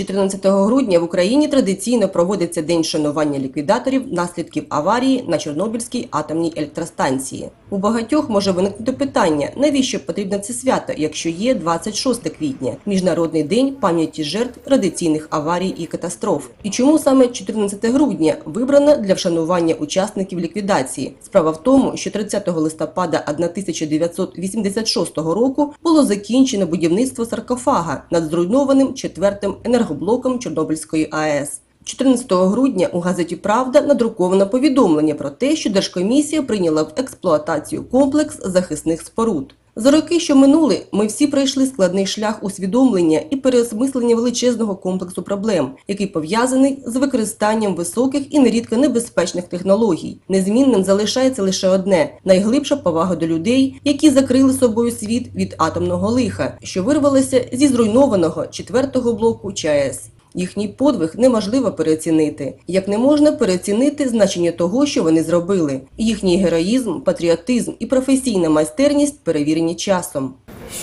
14 грудня в Україні традиційно проводиться День шанування ліквідаторів наслідків аварії на Чорнобильській атомній електростанції. У багатьох може виникнути питання, навіщо потрібно це свято, якщо є 26 квітня – Міжнародний день пам'яті жертв радіаційних аварій і катастроф. І чому саме 14 грудня вибрано для вшанування учасників ліквідації? Справа в тому, що 30 листопада 1986 року було закінчено будівництво саркофага над зруйнованим четвертим енергоблоком Чорнобильської АЕС. 14 грудня у газеті Правда надруковано повідомлення про те, що Держкомісія прийняла в експлуатацію комплекс захисних споруд. За роки, що минули, ми всі пройшли складний шлях усвідомлення і переосмислення величезного комплексу проблем, який пов'язаний з використанням високих і нерідко небезпечних технологій. Незмінним залишається лише одне найглибша повага до людей, які закрили собою світ від атомного лиха, що вирвалося зі зруйнованого четвертого блоку ЧАЕС. Їхній подвиг неможливо переоцінити, як не можна переоцінити значення того, що вони зробили. Їхній героїзм, патріотизм і професійна майстерність перевірені часом.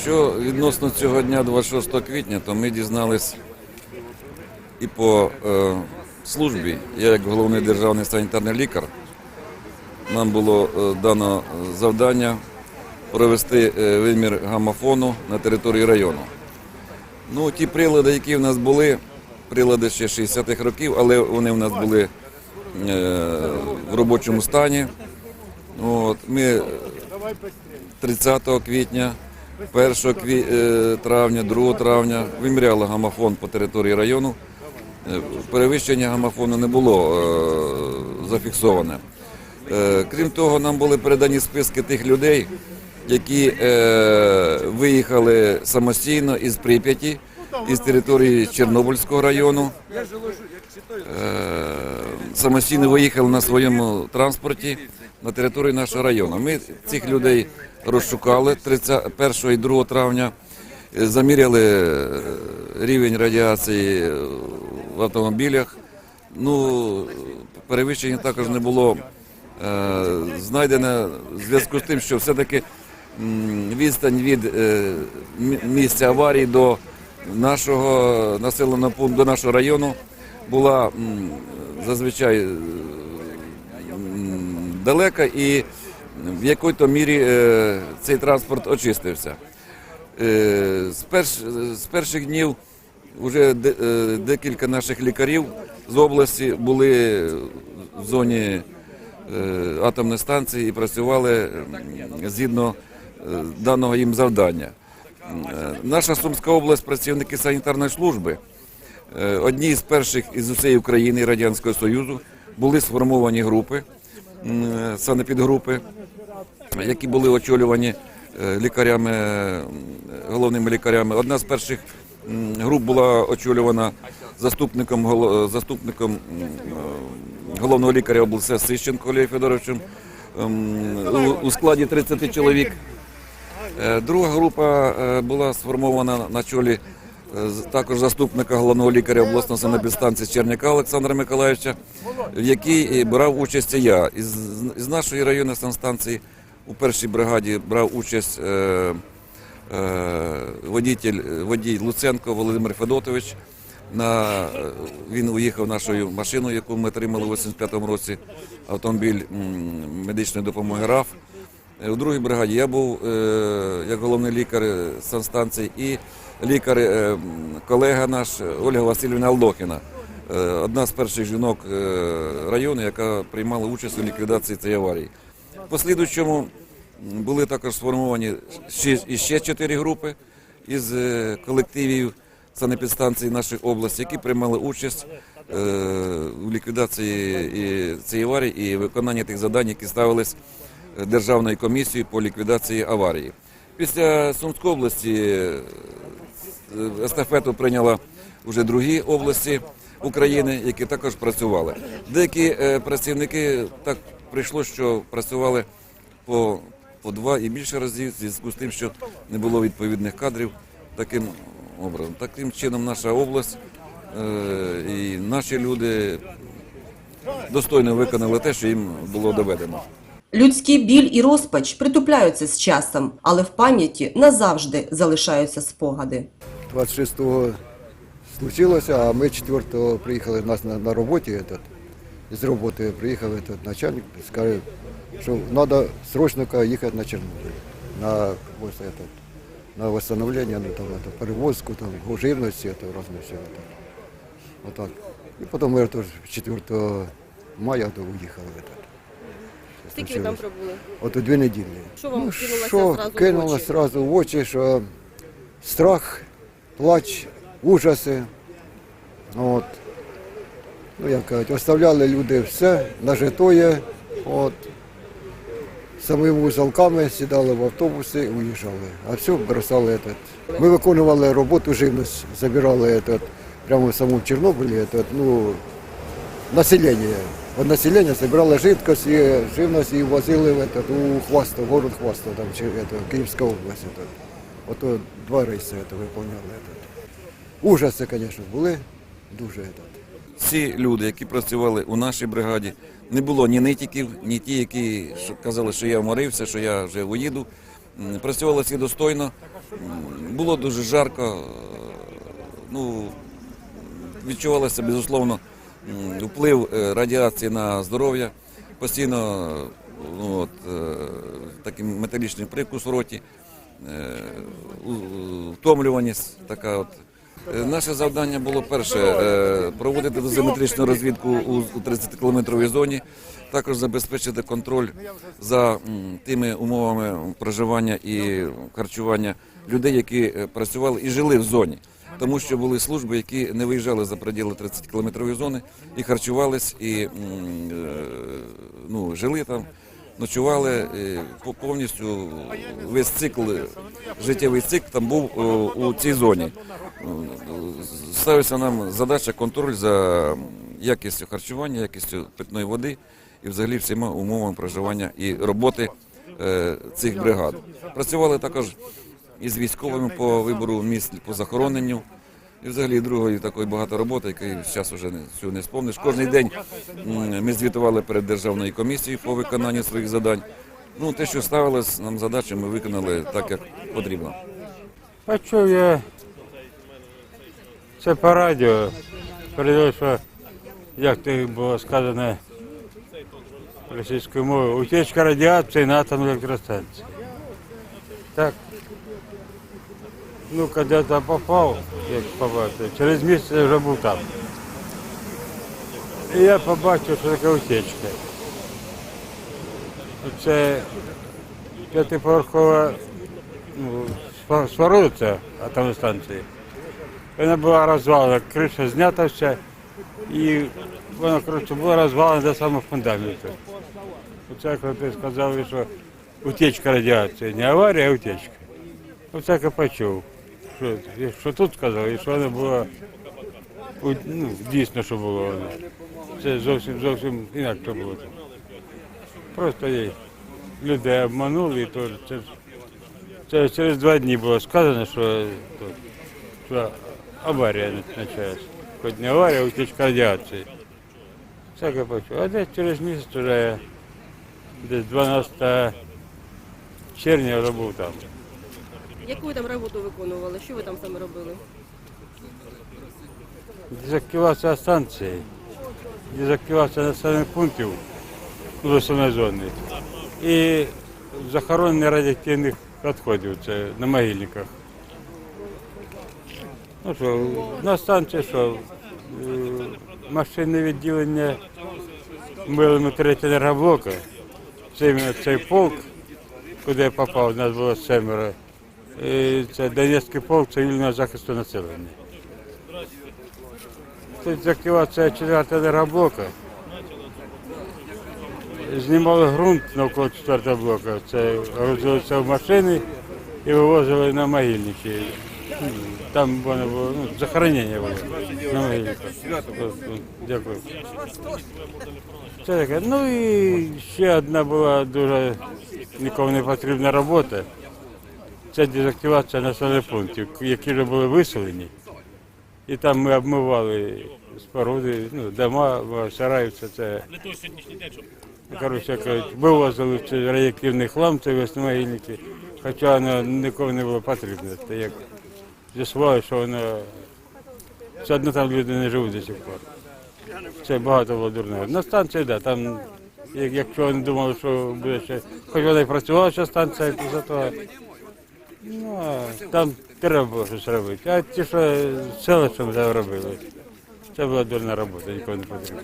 Що відносно цього дня, 26 квітня, то ми дізнались і по е, службі, я як головний державний санітарний лікар, нам було е, дано завдання провести е, вимір гамофону на території району. Ну, ті прилади, які в нас були, прилади ще 60-х років, але вони в нас були е, в робочому стані. От, ми 30 квітня, 1 кві- е, травня, 2 травня виміряли гамофон по території району. Е, Перевищення гамофону не було зафіксоване. Крім того, нам були передані списки тих людей, які виїхали самостійно із Прип'яті, із території Чорнобильського району. Е, самостійно виїхали на своєму транспорті на територію нашого району. Ми цих людей розшукали 31 і 2 травня, е, заміряли е, рівень радіації в автомобілях. Ну, перевищення також не було знайдено в зв'язку з тим, що все-таки відстань від місця аварії до нашого населеного пункту, до нашого району була зазвичай е, далека і в якій-то мірі е, цей транспорт очистився. Е, З, перш, з перших днів вже декілька наших лікарів з області були в зоні атомної станції і працювали згідно даного їм завдання. Е, Наша Сумська область, працівники санітарної служби, е, одні з перших із усієї України і Радянського Союзу були сформовані групи, е, санепідгрупи, які були очолювані лікарями, головними лікарями. Одна з перших груп була очолювана заступником, заступником головного лікаря області Сищенко Олею Федоровичем ем, у складі 30 чоловік. Е, Друга група е, була сформована на чолі е, також заступника головного лікаря обласної санепідстанції Черняка Олександра Миколаївича, в якій брав участь я. Із, нашої районної санстанції у першій бригаді брав участь водітель, водій Луценко Володимир Федотович. На, він уїхав нашою машиною, яку ми отримали у 85-му році, автомобіль медичної допомоги РАФ. Е, У другій бригаді я був е, як головний лікар санстанції і лікар, е, колега наш Ольга Васильівна Алдохіна, одна з перших жінок району, яка приймала участь у ліквідації цієї аварії. В послідуючому були також сформовані ще, чотири групи із колективів санепідстанції нашої області, які приймали участь у ліквідації цієї аварії і виконанні тих завдань, які ставились Державною комісією по ліквідації аварії. Після Сумської області е, естафету прийняла вже другі області України, які також працювали. Деякі е, працівники так прийшло, що працювали по, по два і більше разів, в зв'язку з тим, що не було відповідних кадрів таким образом. Таким чином наша область е, і наші люди достойно виконали те, що їм було доведено. Людський біль і розпач притупляються з часом, але в пам'яті назавжди залишаються спогади. 26 случилося, а ми четвертого приїхали нас на, на роботі. Этот, з роботи приїхав этот, начальник, сказав, що треба срочно їхати на Чорнобиль. На, ось, этот, на восстановлення, ну, там, это, перевозку, там, живності, это, разне все. Это. Отак. І потім ми теж 4 мая то уїхали. этот. Скільки ви там пробули? От у дві неділі. Що вам кинулося що зразу в кинуло очі? зразу в очі, що страх, плач, ужаси. От. Ну, як кажуть, оставляли люди все, нажитоє, от. Самими узолками сідали в автобуси і уїжджали. А все бросали. Этот. Ми виконували роботу живність, забирали этот, прямо в самому Чорнобилі, этот, ну, населення. От населення збирали жидкость і живність і возили в этот, у Хвастов, город Хвастов, там, чи, это, Київська область. Это. Ото два рейси это, виконували. Этот. Ужаси, звісно, були дуже. Этот. Всі люди, які працювали у нашій бригаді, не було ні нитіків, ні ті, які що казали, що я вморився, що я вже уїду. М, Працювали всі достойно, М, було дуже жарко. е, Ну, відчувалося, безусловно, м, вплив е, радіації на здоров'я. Постійно ну, от, е, такий металічний прикус в роті, е, втомлюваність така от. Наше завдання було перше проводити дозиметричну розвідку у 30-кілометровій зоні, також забезпечити контроль за тими умовами проживання і харчування людей, які працювали і жили в зоні. Тому що були служби, які не виїжджали за пределы 30-кілометрової зони і харчувались, і е, ну, жили там, ночували повністю весь цикл, життєвий цикл там був е, у цій зоні. Ставиться нам задача контроль за якістю харчування, якістю питної води і взагалі всіма умовами проживання і роботи е, цих бригад. Працювали також із військовими по вибору місць по захороненню. І взагалі другої такої багато роботи, якої зараз вже не, всю не спомниш. Кожний день ми звітували перед державною комісією по виконанню своїх завдань. Ну, те, що ставилось нам задачі, ми виконали так, як потрібно. А чув я це по радіо. Передав, що як то було сказано російською мовою, утечка радіації на атомній електростанції. Так. Ну, коли я там попав, як попав, то через місяць я вже був там. І я побачив, що таке утечка. Це п'ятиповерхова ну, спо- спорудиться атомної станції. Вона була розвалена, криша знята вся, і вона коротше, була розвалена до самого фундаменту. Оце коли ти сказали, що утечка радіації, не аварія, а утечка. Оце я почув. Що, що тут сказали, і що вона була ну, дійсно, що було воно. Це зовсім зовсім інакше було. Просто їй людей обманули, і то це це через два дні було сказано, що, що аварія почалась. Хоч не аварія, а утечка радіації. Всяке почув. А десь через місяць вже десь 12 червня я був там. Яку ви там роботу виконували? Що ви там саме робили? Дезактивація станції, дезактивація населених пунктів ну, зони і захоронення радіоактивних відходів, це на могильниках. Ну що, на станції що, е, машинне відділення милими третього енергоблока. Це цей полк, куди я попав, у нас було семеро. Це Донецький полк цивільного захисту населення. Це дезактивація четвертого енергоблока. Знімали ґрунт навколо четвертого блока. Це грузилося в машини і вивозили на могильники. Там воно було, ну, захоронення було на могильниках. Дякую. Це таке. Ну і ще одна була дуже нікому не потрібна робота. Це дезактивація населених пунктів, які вже були виселені. І там ми обмивали споруди, ну, дома, сараї, все це. Коротше, кажуть, вивозили цей радіоактивний хлам, це весномогильники, хоча воно нікому не було потрібно. Це як з'ясували, що воно Все одно там люди не живуть до сих пор. Це багато було дурного. На станції, да, там, якщо вони думали, що буде ще, хоч вона і працювала ще станція після того. Ну, там треба було щось робити. А ті, що селищем робили, це була дурна робота, нікого не потрібно.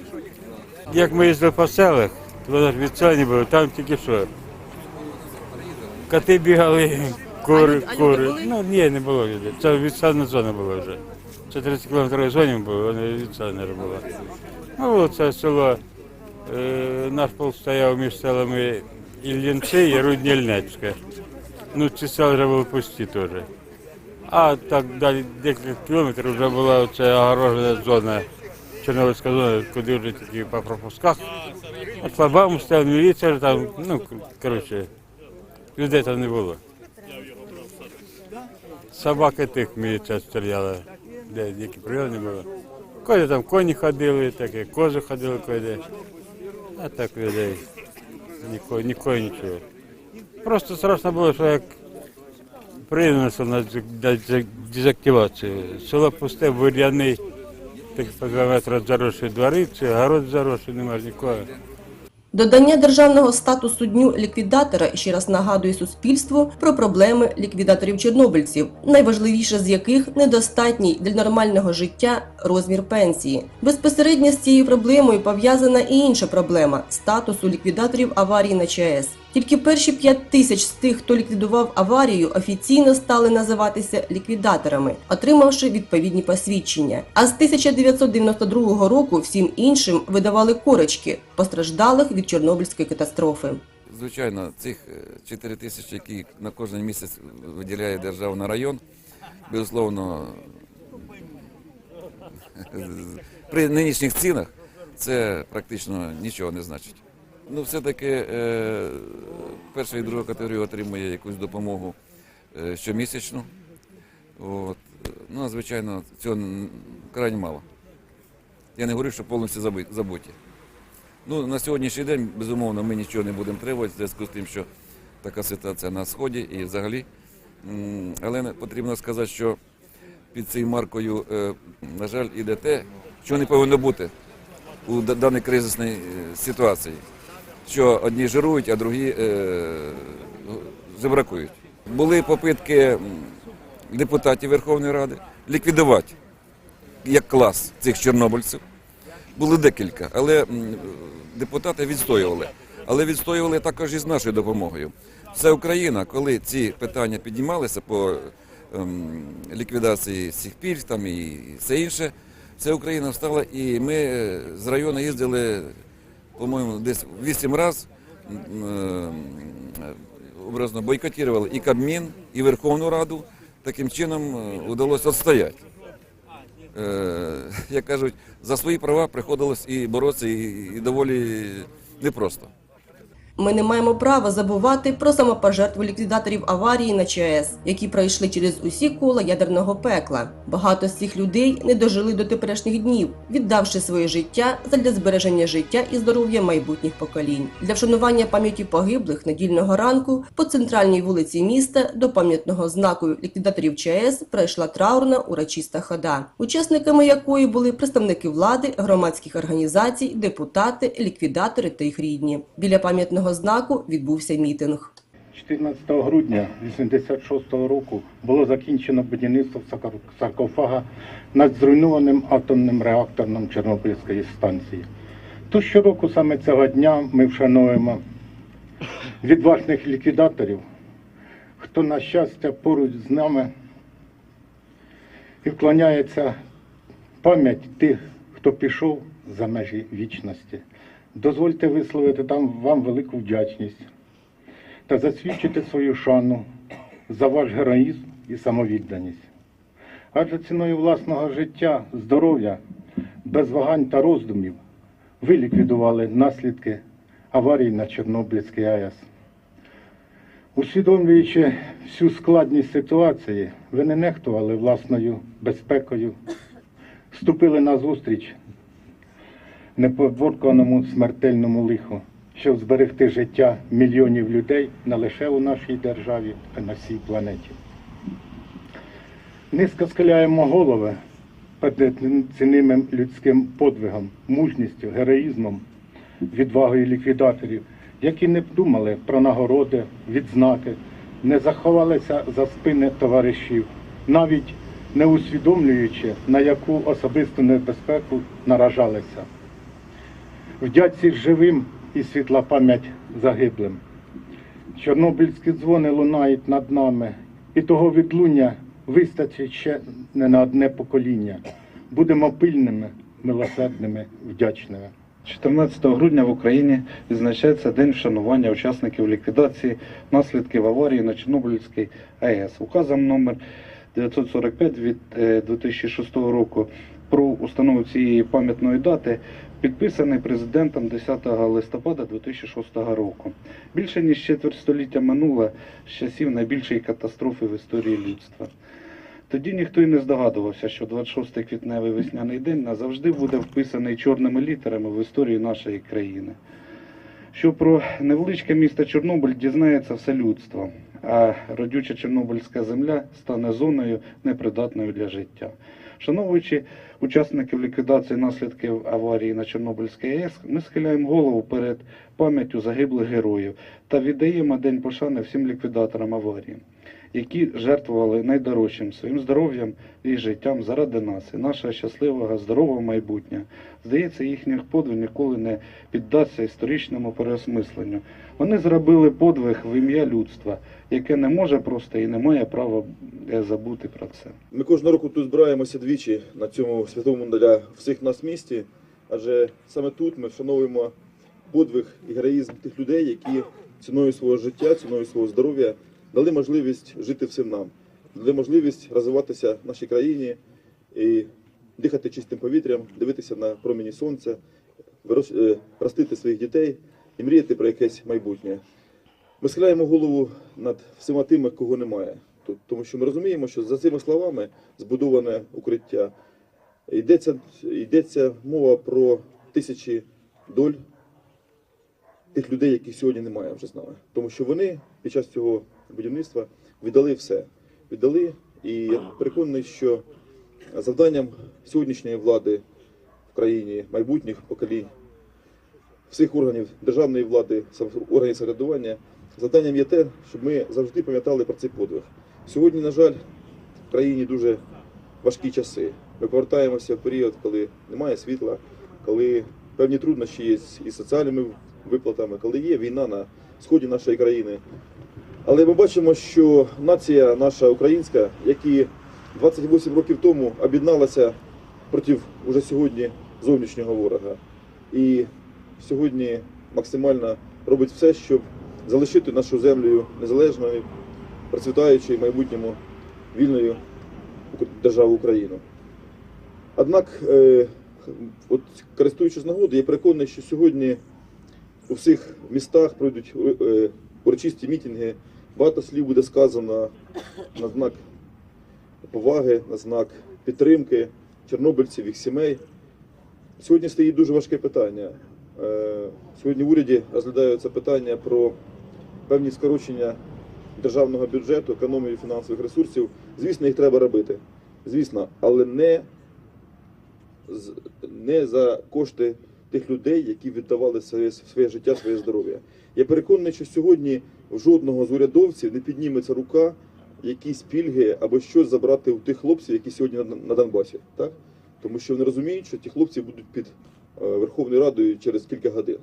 Як ми їздили по селах, то воно ж від села не було, там тільки що. Коти бігали, кури, кури. Ну ні, не було людей. Це відсадна зона була вже. Це 30 кілометрів зоні було, вони відсадна вже була. Ну, це село, е, наш полк стояв між селами Іллінці і Руднільнецьке. Ну, села вже були пусті теж. А так далі декілька кілометрів вже була оця огорожена зона, Чорнобильська зона, куди вже тільки по пропусках. А слабам стояв міліція, там, ну, коротше, людей там не було. Собаки тих міліція стріляла, де які прийомні було. Коли там коні ходили, так і кози ходили коли. А так людей нікого, нікого нічого. Просто страшно було, що як приєднався на дез- дез- дезактивацію. Село пусте, бур'яний, так по два метри заросші двори, це город заросший, немає нікого. Додання державного статусу дню ліквідатора ще раз нагадує суспільству про проблеми ліквідаторів-чорнобильців, найважливіше з яких недостатній для нормального життя розмір пенсії. Безпосередньо з цією проблемою пов'язана і інша проблема статусу ліквідаторів аварії на ЧАЕС. Тільки перші 5 тисяч з тих, хто ліквідував аварію, офіційно стали називатися ліквідаторами, отримавши відповідні посвідчення. А з 1992 року всім іншим видавали корочки постраждалих від Чорнобильської катастрофи. Звичайно, цих е, 4 тисячі, які на кожен місяць виділяє держава на район, безусловно, при нинішніх цінах це практично нічого не значить. Ну, все-таки е, перша і друга категорія отримує якусь допомогу е, щомісячну. От. Ну, а звичайно, цього крайне мало. Я не говорю, що повністю заби- забуті. Ну, на сьогоднішній день, безумовно, ми нічого не будемо требувати в зв'язку з тим, що така ситуація на Сході і взагалі. Але потрібно сказати, що під цією маркою, е, на жаль, іде те, що не повинно бути у да- даній кризисній е, ситуації. Що одні жирують, а другі е, жебракують. Були попитки депутатів Верховної Ради ліквідувати як клас цих чорнобильців. Були декілька, але депутати відстоювали. Але відстоювали також і з нашою допомогою. Вся Україна, коли ці питання піднімалися по ем, ліквідації цих пільг там і все інше, вся Україна встала, і ми е, з району їздили, по-моєму, десь вісім разів образно бойкотували і Кабмін, і Верховну Раду. Таким чином е, вдалося відстояти е, як кажуть, за свої права приходилось і боротися, і доволі непросто. Ми не маємо права забувати про самопожертву ліквідаторів аварії на ЧАЕС, які пройшли через усі кола ядерного пекла. Багато з цих людей не дожили до теперішніх днів, віддавши своє життя задля збереження життя і здоров'я майбутніх поколінь. Для вшанування пам'яті погиблих недільного ранку по центральній вулиці міста до пам'ятного знаку ліквідаторів ЧАЕС пройшла траурна урочиста хода, учасниками якої були представники влади, громадських організацій, депутати, ліквідатори та їх рідні. Біля пам'ятного знаку відбувся мітинг. 14 грудня 86 року було закінчено будівництво саркофага над зруйнованим атомним реактором Чорнобильської станції. То щороку саме цього дня ми вшановуємо відважних ліквідаторів, хто на щастя поруч з нами і вклоняється пам'ять тих, хто пішов за межі вічності. Дозвольте висловити там вам велику вдячність та засвідчити свою шану за ваш героїзм і самовідданість. Адже ціною власного життя, здоров'я, без вагань та роздумів ви ліквідували наслідки аварії на Чорнобильській АЕС. Усвідомлюючи всю складність ситуації, ви не нехтували власною безпекою, вступили на зустріч непоборканому смертельному лиху, щоб зберегти життя мільйонів людей не лише у нашій державі, а на всій планеті. Низько схиляємо голови неоцінimим людським подвигом, мужністю, героїзмом, відвагою ліквідаторів, які не думали про нагороди, відзнаки, не заховалися за спини товаришів, навіть не усвідомлюючи, на яку особисту небезпеку наражалися. Вдячці живим і світла пам'ять загиблим. Чорнобильські дзвони лунають над нами, і того відлуння вистачить ще не на одне покоління. Будемо пильними, милосердними, вдячними. 14 грудня в Україні відзначається День вшанування учасників ліквідації наслідків аварії на Чорнобильській АЕС. Указом номер 945 від е, 2006 року про установу цієї пам'ятної дати підписаний президентом 10 листопада 2006 року. Більше ніж четверть століття минуло з часів найбільшої катастрофи в історії людства. Тоді ніхто й не здогадувався, що 26 квітневий весняний день назавжди буде вписаний чорними літерами в історію нашої країни. Що про невеличке місто Чорнобиль дізнається все людство, а родюча Чорнобильська земля стане зоною непридатною для життя. Шановуючи учасників ліквідації наслідків аварії на Чорнобильській АЕС, ми схиляємо голову перед пам'яттю загиблих героїв та віддаємо день пошани всім ліквідаторам аварії які жертвували найдорожчим своїм здоров'ям і життям заради нас і нашого щасливого, здорового майбутнього. Здається, їхній подвиг ніколи не піддасться історичному переосмисленню. Вони зробили подвиг в ім'я людства, яке не може просто і не має права е, забути про це. Ми кожного року тут збираємося двічі на цьому святому для всіх нас місті, адже саме тут ми вшановуємо подвиг і героїзм тих людей, які ціною свого життя, ціною свого здоров'я дали можливість жити всім нам, дали можливість розвиватися в нашій країні і дихати чистим повітрям, дивитися на промені сонця, е, ростити своїх дітей і мріяти про якесь майбутнє. Ми схиляємо голову над всіма тими, кого немає. Тому що ми розуміємо, що за цими словами збудоване укриття. Йдеться, йдеться мова про тисячі доль тих людей, яких сьогодні немає вже з нами. Тому що вони під час цього будівництва віддали все. Віддали, і я переконаний, що завданням сьогоднішньої влади в країні, майбутніх поколінь, всіх органів державної влади, органів самоврядування, завданням є те, щоб ми завжди пам'ятали про цей подвиг. Сьогодні, на жаль, в країні дуже важкі часи. Ми повертаємося в період, коли немає світла, коли певні труднощі є із соціальними виплатами, коли є війна на сході нашої країни. Але ми бачимо, що нація наша українська, які 28 років тому об'єдналася проти уже сьогодні зовнішнього ворога. І сьогодні максимально робить все, щоб залишити нашу землю незалежною, процвітаючою в майбутньому вільною державу Україну. Однак, е, от користуючись нагодою, я переконаний, що сьогодні у всіх містах пройдуть е, урочисті мітинги, багато слів буде сказано на знак поваги, на знак підтримки чорнобильців, їх сімей. Сьогодні стоїть дуже важке питання. Е, Сьогодні в уряді розглядаються питання про певні скорочення державного бюджету, економію фінансових ресурсів. Звісно, їх треба робити. Звісно, але не, не за кошти тих людей, які віддавали своє, своє життя, своє здоров'я. Я переконаний, що сьогодні жодного з урядовців не підніметься рука якісь пільги або щось забрати у тих хлопців, які сьогодні на, Донбасі. Так? Тому що вони розуміють, що ті хлопці будуть під е, Верховною Радою через кілька годин.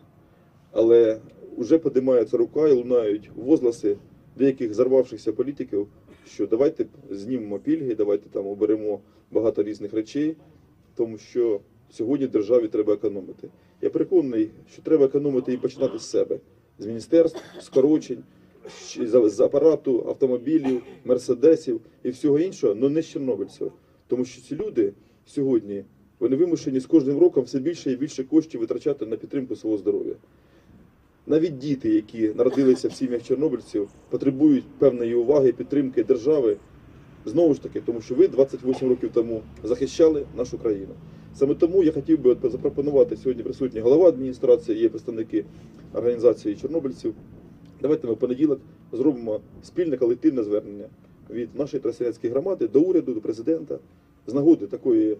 Але вже підіймається рука і лунають возгласи деяких зарвавшихся політиків, що давайте знімемо пільги, давайте там оберемо багато різних речей, тому що сьогодні державі треба економити. Я переконаний, що треба економити і починати з себе, з міністерств, скорочень, з апарату, автомобілів, мерседесів і всього іншого, але не з чорнобильців. Тому що ці люди сьогодні вони вимушені з кожним роком все більше і більше коштів витрачати на підтримку свого здоров'я. Навіть діти, які народилися в сім'ях чорнобильців, потребують певної уваги, підтримки держави. Знову ж таки, тому що ви 28 років тому захищали нашу країну. Саме тому я хотів би запропонувати сьогодні присутні голова адміністрації, є представники організації чорнобильців. Давайте ми в понеділок зробимо спільне колективне звернення від нашої трасянської громади до уряду, до президента з нагоди такої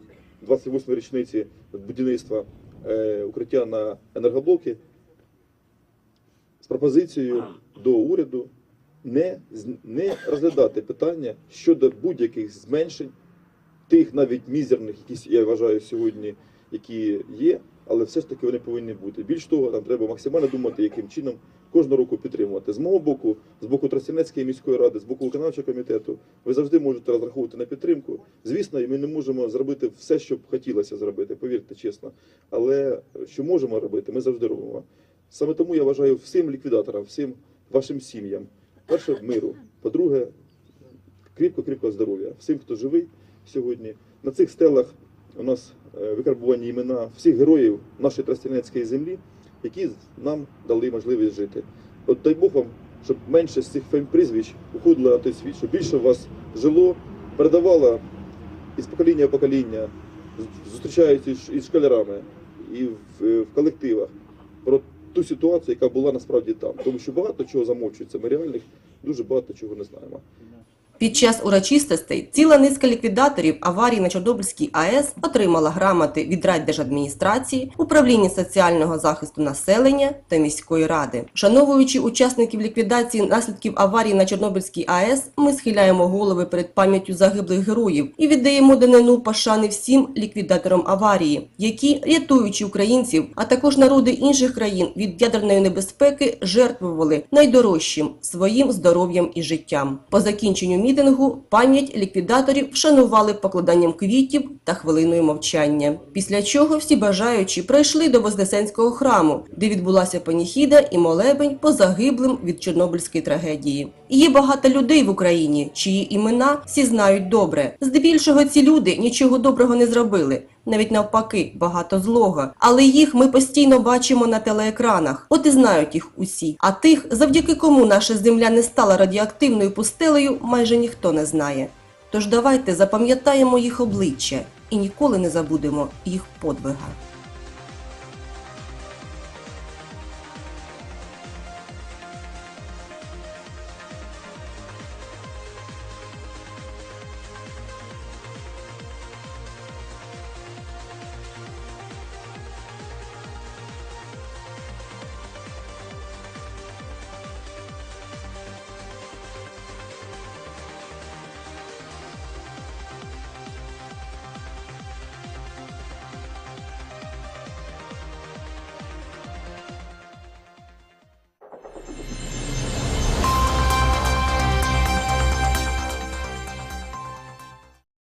28-ї річниці будівництва е, укриття на енергоблоки з пропозицією до уряду не, не розглядати питання щодо будь-яких зменшень, тих навіть мізерних, які я вважаю сьогодні, які є, але все ж таки вони повинні бути. Більш того, нам треба максимально думати, яким чином кожного року підтримувати. З мого боку, з боку Тростянецької міської ради, з боку виконавчого комітету, ви завжди можете розраховувати на підтримку. Звісно, ми не можемо зробити все, що б хотілося зробити, повірте чесно. Але що можемо робити, ми завжди робимо. Саме тому я вважаю всім ліквідаторам, всім вашим сім'ям. Перше миру. По-друге, кріпко-кріпко здоров'я. Всім, хто живий сьогодні. На цих стелах у нас е, викарбувані імена всіх героїв нашої Тростянецької землі, які нам дали можливість жити. От дай Бог вам, щоб менше з цих фем- прізвищ уходило на той світ, щоб більше вас жило, передавало із покоління в покоління, зустрічаючись із- із школярами і в, е, в колективах про ту ситуацію, яка була насправді там. Тому що багато чого замовчується. Ми реальних дуже багато чого не знаємо. Під час урочистостей ціла низка ліквідаторів аварії на Чорнобильській АЕС отримала грамоти від райдержадміністрації, управління соціального захисту населення та міської ради. Шановуючи учасників ліквідації наслідків аварії на Чорнобильській АЕС, ми схиляємо голови перед пам'яттю загиблих героїв і віддаємо данину пошани всім ліквідаторам аварії, які, рятуючи українців, а також народи інших країн від ядерної небезпеки, жертвували найдорожчим своїм здоров'ям і життям. По закінченню мітингу пам'ять ліквідаторів вшанували покладанням квітів та хвилиною мовчання. Після чого всі бажаючі прийшли до Вознесенського храму, де відбулася паніхіда і молебень по загиблим від Чорнобильської трагедії. Є багато людей в Україні, чиї імена всі знають добре. Здебільшого ці люди нічого доброго не зробили. Навіть навпаки, багато злого. Але їх ми постійно бачимо на телеекранах. От і знають їх усі. А тих, завдяки кому наша земля не стала радіоактивною пустелею, майже ніхто не знає. Тож давайте запам'ятаємо їх обличчя і ніколи не забудемо їх подвига.